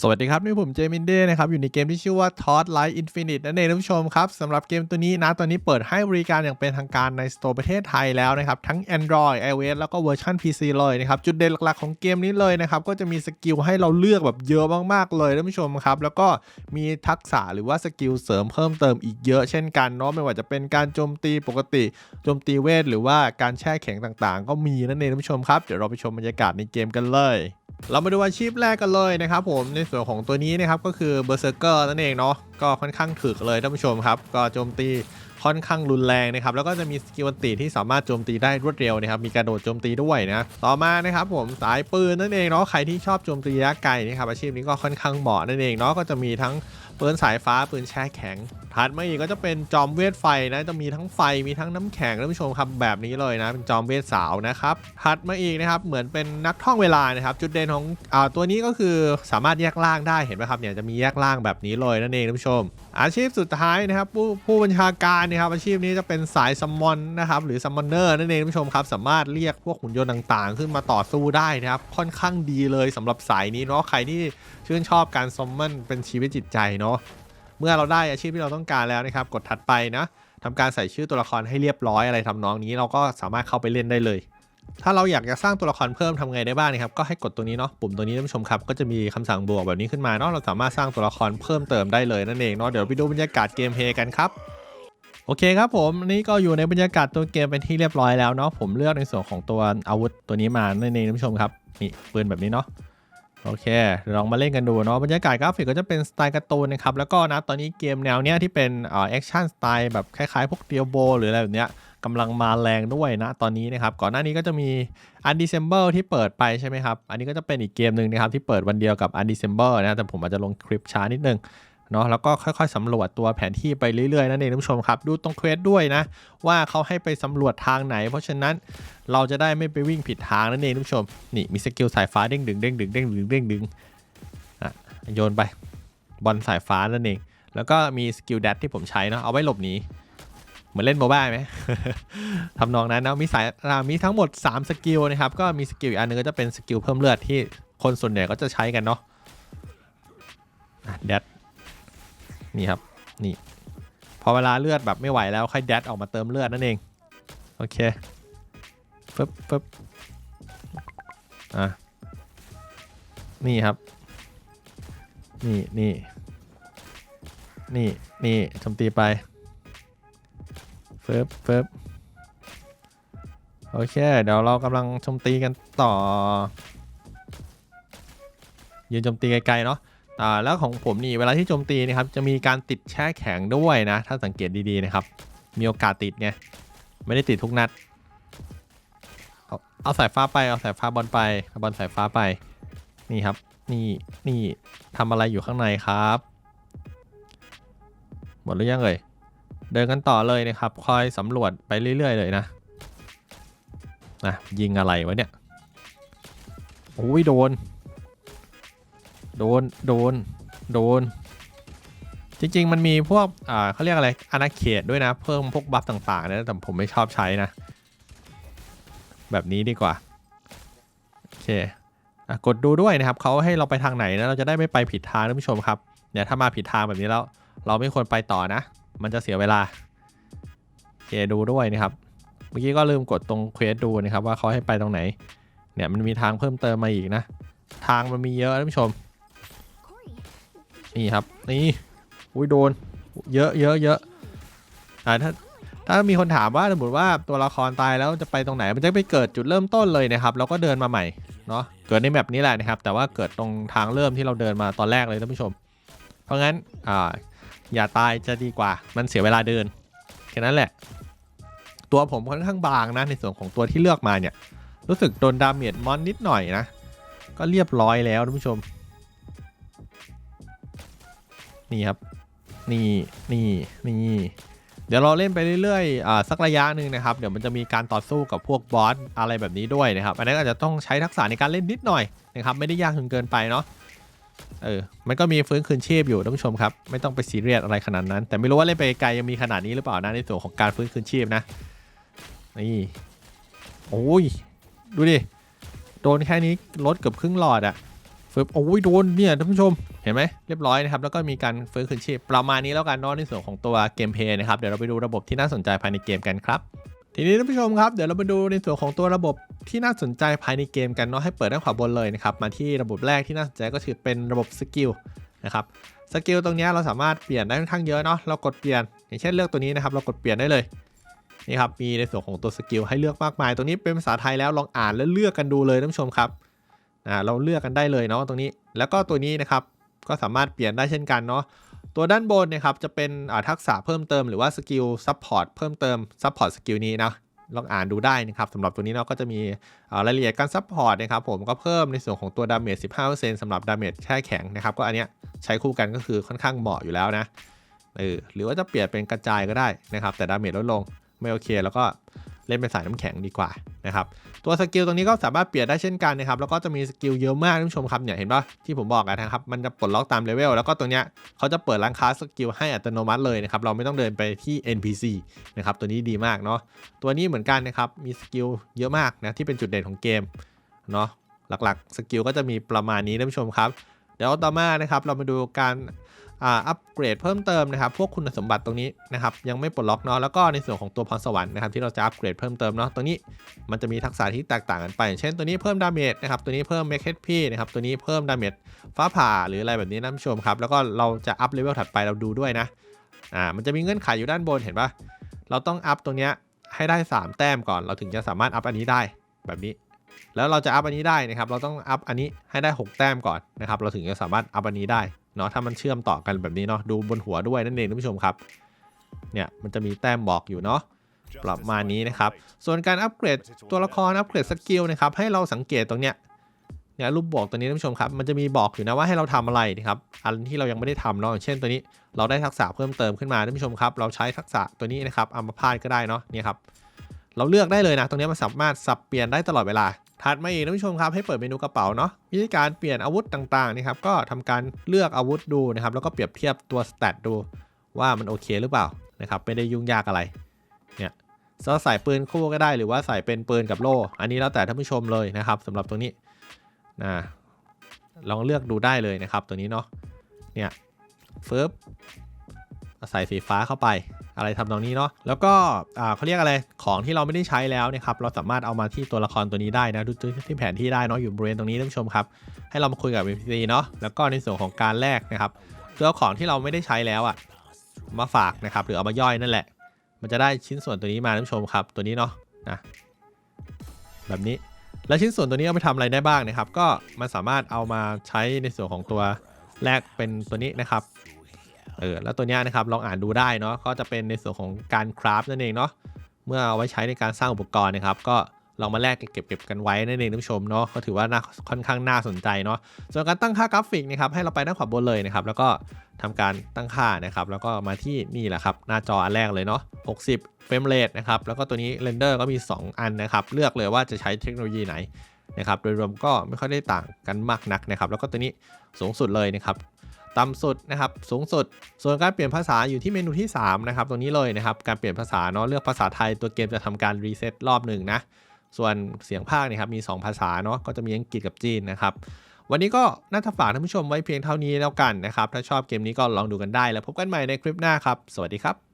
สวัสดีครับ นี่ผมเจมินเด้นะครับ อยู่ในเกมที่ชื่อว่า t o d Light Infinite นั่นเองท่านผู้ชมครับสำหรับเกมตัวนี้นะ ตอนนี้เปิดให้บริการอย่างเป็นทางการในสโตร์ประเทศไทยแล้วนะครับ ทั้ง Android iOS แล้วก็เวอร์ชัน PC เลยนะครับ จุดเด่นหลักๆของเกมนี้เลยนะครับ ก็จะมีสกิลให้เราเลือกแบบเยอะมากๆเลยท่านผู้ชมครับ แล้วก็มีทักษะหรือว่าสกิลเสริมเพิ่มเติมอีกเยอะเช่นกันเนาะไม่ว่าจะเป็นการโจมตีปกติโจมตีเวทหรือว่าการแช่แข็งต่างๆ ก็มีนั่นเองท่านผู้ชมครับเดี๋ยวเราไปชมบรรยากาศในเกมกันเลย เรามาดูอาชีพแรกกันเลยนะครับผมในส่วนของตัวนี้นะครับก็คือเบอร์เซอร์เกอร์นั่นเองเนาะก็ค่อนข้างถึกเลยท่านผู้ชมครับก็โจมตีค่อนข้างรุนแรงนะครับแล้วก็จะมีสกิลติที่สามารถโจมตีได้รวดเร็วนะครับมีการโดดโจมตีด้วยนะต่อมานะครับผมสายปืนนั่นเองเนาะใครที่ชอบโจมตีระยะไกลนะครับอาชีพนี้ก็ค่อนข้างเหมาะนั่นเองเนาะก็จะมีทั้งปืนสายฟ้าปืนแช่แข็ง ถัดมาอีกก็จะเป็นจอมเวทไฟนะจะมีทั้งไฟมีทั้งน้ำแข็งท่านผู้ชมครับแบบนี้เลยนะเป็นจอมเวทสาวนะครับถัดมาอีกนะครับเหมือนเป็นนักท่องเวลานะครับจุดเด่นของอาตัวนี้ก็คือสามารถแยกล่างได้เห็นไหมครับเนี่ยจะมีแยกล่างแบบนี้เลยนั่นเองท่านผู้ชม อาชีพสุดท้ายนะครับผู้ผู้บัญชาการนะครับอาชีพนี้จะเป็นสายซัมมอนนะครับหรือซัมมอนเนอร์นั่นเองท่านผู้ชมครับสามารถเรียกพวกหุ่นยนต์ต่างๆ ขึ้นมาต่อสู้ได้นะครับค่อนข้างดีเลยสำหรับสายนี้เนาะใครที่ชื่นชอบการซัมมอนเป็นชีวิตจิตใจเนาะ เมื่อเราได้อาชีพที่เราต้องการแล้วนะครับ กดถัดไปนะทำการใส่ชื่อตัวละครให้เรียบร้อยอะไรทำนองนี้เราก็สามารถเข้าไปเล่นได้เลย ถ้าเราอยากจะสร้างตัวละครเพิ่มทำไงได้บ้างนะครับ ก็ให้กดตัวนี้เนาะปุ่มตัวนี้ท่านผู้ชมครับ ก็จะมีคำสั่งบวกแบบนี้ขึ้นมาเนาะเราสามารถสร้างตัวละครเพิ่มเติมได้เลยนั่นเองเนาะเดี๋ยวไปดูบรรยากาศเกมเพลย์กันครับโอเคครับผมนนี่ก็อยู่ในบรรยากาศตัวเกมเป็นที่เรียบร้อยแล้วเนาะผมเลือกในส่วนของตัวอาวุธตัวนี้มานั่นเองท่านผู้ชมครับนี่ปืนแบบนี้เนาะ โอเคเดี๋ยวลองมาเล่นกันดูเนาะบรรยากาศกราฟิกก็จะเป็นสไตล์การ์ตูนนะครับแล้วก็นะตอนนี้เกมแนวเนี้ยที่เป็นเอ่อแอคชั่นสไตล์แบบคล้ายๆ พวกเดียโบหรืออะไรแบบเนี้ยกำลังมาแรงด้วยนะตอนนี้นะครับก่อนหน้านี้ก็จะมีอัน December ที่เปิดไปใช่ไหมครับอันนี้ก็จะเป็นอีกเกมหนึ่งนะครับที่เปิดวันเดียวกับอัน December นะแต่ผมอาจจะลงคลิปช้านิดนึง เนาะแล้วก็ค่อยๆสำรวจตัวแผนที่ไปเรื่อยๆนั่นเองท่านผู้ชมครับ ดูตรงเควสด้วยนะ ว่าเขาให้ไปสำรวจทางไหน เพราะฉะนั้นเราจะได้ไม่ไปวิ่งผิดทางนั่นเองท่านผู้ชม นี่มีสกิลสายฟ้าเด้งดึงเด้งดึงเด้งดึงเด้งดึงอะโยนไปบอลสายฟ้านั่นเอง แล้วก็มีสกิลแดดที่ผมใช้เนาะเอาไว้หลบหนีเหมือนเล่นโมบ้าไหมทำนองนั้นนะมีสายอ่ามีทั้งหมด 3 สกิลนะครับก็มีสกิลอีกอันหนึงก็จะเป็นสกิลเพิ่มเลือดที่คนส่วนใหญ่ก็จะใช้กันเนาะแดด นี่ครับนี่ พอเวลาเลือดแบบไม่ไหวแล้วค่อยแดดออกมาเติมเลือดนั่นเอง โอเคฟึบฟึบอะนี่ครับ นี่นี่นี่นี่โจมตีไปเฟิบเฟิบโอเค เดี๋ยวเรากำลังโจมตีกันต่อยืนโจมตีไกลๆเนาะ อ่าแล้วของผมนี่เวลาที่โจมตีนะครับจะมีการติดแช่แข็งด้วยนะ ถ้าสังเกตดีๆนะครับ มีโอกาสติดไงไม่ได้ติดทุกนัด เอาเอาสายฟ้าไปเอาสายฟ้าบอลไปบอลสายฟ้าไปนี่ครับ นี่นี่ทำอะไรอยู่ข้างในครับ หมดหรือยังเอ่ยเดินกันต่อเลยนะครับ คอยสำรวจไปเรื่อย ๆ เลยนะนะยิงอะไรวะเนี่ยโอ้ยโดน โดน โดน โดน จริง ๆ มันมีพวก อ่าเขาเรียกอะไร อาณาเขตด้วยนะ เพิ่มพวกบัฟต่างๆนะแต่ผมไม่ชอบใช้นะ แบบนี้ดีกว่า โอเคอกดดูด้วยนะครับเขาให้เราไปทางไหนนะเราจะได้ไม่ไปผิดทางท่านผู้ชมครับเนี่ยถ้ามาผิดทางแบบนี้แล้ว เราไม่ควรไปต่อนะ มันจะเสียเวลาโอเคดูด้วยนะครับ เมื่อกี้ก็ลืมกดตรงเควสดูนะครับว่าเขาให้ไปตรงไหน เนี่ยมันมีทางเพิ่มเติมมาอีกนะ ทางมันมีเยอะท่านผู้ชม นี่ครับ นี่อุ้ยโดน เยอะเยอะเยอะอ่าถ้าถ้ามีคนถามว่าสมมติว่าตัวละครตายแล้วจะไปตรงไหน มันจะไปเกิดจุดเริ่มต้นเลยนะครับ แล้วก็เดินมาใหม่เนาะเกิดในแมปนี้แหละนะครับ แต่ว่าเกิดตรงทางเริ่มที่เราเดินมาตอนแรกเลยท่านผู้ชม เพราะงั้นอ่าอย่าตายจะดีกว่า มันเสียเวลาเดินแค่นั้นแหละ ตัวผมค่อนข้างบางนะในส่วนของตัวที่เลือกมาเนี่ย รู้สึกโดนดาเมจมอนนิดหน่อยนะ ก็เรียบร้อยแล้วท่านผู้ชม นี่ครับ นี่นี่นี่เดี๋ยวเราเล่นไปเรื่อยๆอ่าสักระยะหนึ่งนะครับ เดี๋ยวมันจะมีการต่อสู้กับพวกบอสอะไรแบบนี้ด้วยนะครับ อันนั้นอาจจะต้องใช้ทักษะในการเล่นนิดหน่อยนะครับ ไม่ได้ยากจนเกินไปเนาะ เออ มันก็มีฟื้นคืนชีพอยู่ท่านผู้ชมครับ ไม่ต้องไปซีเรียสอะไรขนาดนั้น แต่ไม่รู้ว่าเล่นไปไกลยังมีขนาดนี้หรือเปล่านะในส่วนของการฟื้นคืนชีพนะ นี่ โอ้ย ดูดิ โดนแค่นี้ลดเกือบครึ่งหลอดอะ ฟึบโอ้ยโดนเนี่ยท่านผู้ชมเห็นไหมเรียบร้อยนะครับแล้วก็มีการฟื้นคืนชีพประมาณนี้แล้วกันเนาะในส่วนของตัวเกมเพย์นะครับเดี๋ยวเราไปดูระบบที่น่าสนใจภายในเกมกันครับทีนี้ท่านผู้ชมครับเดี๋ยวเราไปดูในส่วนของตัวระบบที่น่าสนใจภายในเกมกันเนาะให้เปิดด้านขวาบนเลยนะครับมาที่ระบบแรกที่น่าสนใจก็คือเป็นระบบสกิลนะครับสกิลตรงนี้เราสามารถเปลี่ยนได้ค่อนข้างเยอะเนาะเรากดเปลี่ยน อย่างเช่นเลือกตัวนี้นะครับเรากดเปลี่ยนได้เลยนี่ครับมีในส่วนของตัวสกิลให้เลือกมากมาย ตรงนี้เป็นภาษาไทยแล้วลองอ่านแล้วเลือกกันดูเลยท่านผู้ชมครับ อ่าเราเลือกกันได้เลยเนาะตรงนี้ แล้วก็ตัวนี้นะครับก็สามารถเปลี่ยนได้เช่นกันเนาะตัวด้านบนนะครับจะเป็นทักษะเพิ่มเติมหรือว่าสกิลซัพพอร์ตเพิ่มเติมซัพพอร์ตสกิลนี้นะลองอ่านดูได้นะครับสำหรับตัวนี้เนาะก็จะมีรายละเอียดการซัพพอร์ตนะครับผมก็เพิ่มในส่วนของตัวดาเมจ 15%สำหรับดาเมจแช่แข็งนะครับก็อันเนี้ยใช้คู่กันก็คือค่อนข้างเหมาะอยู่แล้วนะเออหรือว่าจะเปลี่ยนเป็นกระจายก็ได้นะครับแต่ดาเมจลดลงไม่โอเค แล้วก็ เล่นเป็นสายน้ำแข็งดีกว่านะครับตัวสกิลตรงนี้ก็สามารถเปลี่ยนได้เช่นกันนะครับแล้วก็จะมีสกิลเยอะมากท่านผู้ชมครับเนี่ยเห็นปะที่ผมบอกนะครับมันจะปลดล็อกตามเลเวลแล้วก็ตรงเนี้ยเขาจะเปิดร้านค้าสกิลให้อัตโนมัติเลยนะครับเราไม่ต้องเดินไปที่ NPC นะครับตัวนี้ดีมากเนาะตัวนี้เหมือนกันนะครับมีสกิลเยอะมากนะที่เป็นจุดเด่นของเกมเนาะหลักๆสกิลก็จะมีประมาณนี้ท่านผู้ชมครับเดี๋ยวต่อมานะครับเรามาดูการ อ่าอัปเกรดเพิ่มเติมนะครับ พวกคุณสมบัติตรงนี้นะครับ ยังไม่ปลดล็อกเนาะ แล้วก็ในส่วนของตัวพรสวรรค์นะครับที่เราจะอัปเกรดเพิ่มเติมเนาะ ตรงนี้มันจะมีทักษะที่แตกต่างกันไป เช่นตัวนี้เพิ่มดาเมจนะครับ ตัวนี้เพิ่มเมคเฮดพีนะครับ ตัวนี้เพิ่มดาเมจฟ้าผ่าหรืออะไรแบบนี้นะผู้ชมครับ แล้วก็เราจะอัพเลเวลถัดไปเราดูด้วยนะ อ่า มันจะมีเงื่อนไขอยู่ด้านบนเห็นปะเราต้องอัพตรงเนี้ยให้ได้ 3 แต้มก่อน เราถึงจะสามารถอัพอันนี้ได้แบบนี้ แล้วเราจะอัพอันนี้ได้นะครับ เราต้องอัพอันนี้ให้ได้ 6 แต้มก่อนนะครับ เราถึงจะสามารถอัพอันนี้ได้ เนาะถ้ามันเชื่อมต่อกันแบบนี้เนาะดูบนหัวด้วยนั่นเองท่านผู้ชมครับเนี่ยมันจะมีแต้มบอกอยู่เนาะประมาณนี้นะครับ ส่วนการอัปเกรดตัวละครอัปเกรดสกิลนะครับให้เราสังเกตตรงเนี้ยเนี่ยรูปบอกตัวนี้ท่านผู้ชมครับมันจะมีบอกอยู่นะว่าให้เราทำอะไรนะครับอันที่เรายังไม่ได้ทำเนาะอย่างเช่นตัวนี้เราได้ทักษะเพิ่มเติมขึ้นมาท่านผู้ชมครับ เราใช้ทักษะตัวนี้นะครับอัมพาตก็ได้เนาะเนี่ยครับเราเลือกได้เลยนะ ตรงนี้มันสามารถสับเปลี่ยนได้ตลอดเวลา ถัดมาอีกท่านผู้ชมครับให้เปิดเมนูกระเป๋าเนาะวิธีการเปลี่ยนอาวุธต่างๆนะครับก็ทำการเลือกอาวุธดูนะครับแล้วก็เปรียบเทียบตัวสเตตดูว่ามันโอเคหรือเปล่านะครับไม่ได้ยุ่งยากอะไรเนี่ยจะใส่ปืนคู่ก็ได้หรือว่าใส่เป็นปืนกับโล่ อันนี้แล้วแต่ท่านผู้ชมเลยนะครับสำหรับตรงนี้นะลองเลือกดูได้เลยนะครับตัวนี้เนาะเนี่ยเฟิร์บใส่สีฟ้าเข้าไป อะไรทำตรงนี้เนาะแล้วก็เขาเรียกอะไรของที่เราไม่ได้ใช้แล้วนะครับเราสามารถเอามาที่ตัวละครตัวนี้ได้นะดูที่แผนที่ได้เนาะอยู่บริเวณตรงนี้ท่านผู้ชมครับให้เรามาคุยกับ NPC เนาะแล้วก็ในส่วนของการแลกนะครับคือเอาของที่เราไม่ได้ใช้แล้วอะมาฝากนะครับหรือเอามาย่อยนั่นแหละ มันจะได้ชิ้นส่วนตัวนี้มาท่านผู้ชมครับตัวนี้เนาะนะแบบนี้แล้วชิ้นส่วนตัวนี้เอาไปทำอะไรได้บ้างนะครับ ก็มันสามารถเอามาใช้ในส่วนของตัวแรกเป็นตัวนี้นะครับ เออแล้วตัวนี้นะครับลองอ่านดูได้เนาะก็จะเป็นในส่วนของการคราฟนั่นเองเนาะเมื่อเอาไว้ใช้ในการสร้างอุปกรณ์นะครับก็ลองมาแลกเก็บเก็บกันไว้นั่นเองท่านผู้ชมเนาะก็ถือว่าน่าค่อนข้างน่าสนใจเนาะส่วนการตั้งค่ากราฟิกนะครับให้เราไปด้านขวาบนเลยนะครับแล้วก็ทำการตั้งค่านะครับแล้วก็มาที่นี่แหละครับหน้าจออันแรกเลยเนาะ60เฟรมเรทนะครับแล้วก็ตัวนี้เรนเดอร์ก็มี 2 อันนะครับเลือกเลยว่าจะใช้เทคโนโลยีไหนนะครับโดยรวมก็ไม่ค่อยได้ต่างกันมากนักนะครับแล้วก็ตัวนี้สูงสุดเลยนะครับ ต่ำสุดนะครับสูงสุด ส่วนการเปลี่ยนภาษาอยู่ที่เมนูที่3นะครับตรงนี้เลยนะครับการเปลี่ยนภาษาเนาะเลือกภาษาไทยตัวเกมจะทำการรีเซ็ตรอบหนึ่งนะส่วนเสียงภาคเนี่ยครับมี 2 ภาษาเนาะก็จะมีอังกฤษกับจีนนะครับวันนี้ก็น่าจะฝากท่านผู้ชมไว้เพียงเท่านี้แล้วกันนะครับถ้าชอบเกมนี้ก็ลองดูกันได้แล้วพบกันใหม่ในคลิปหน้าครับ สวัสดีครับ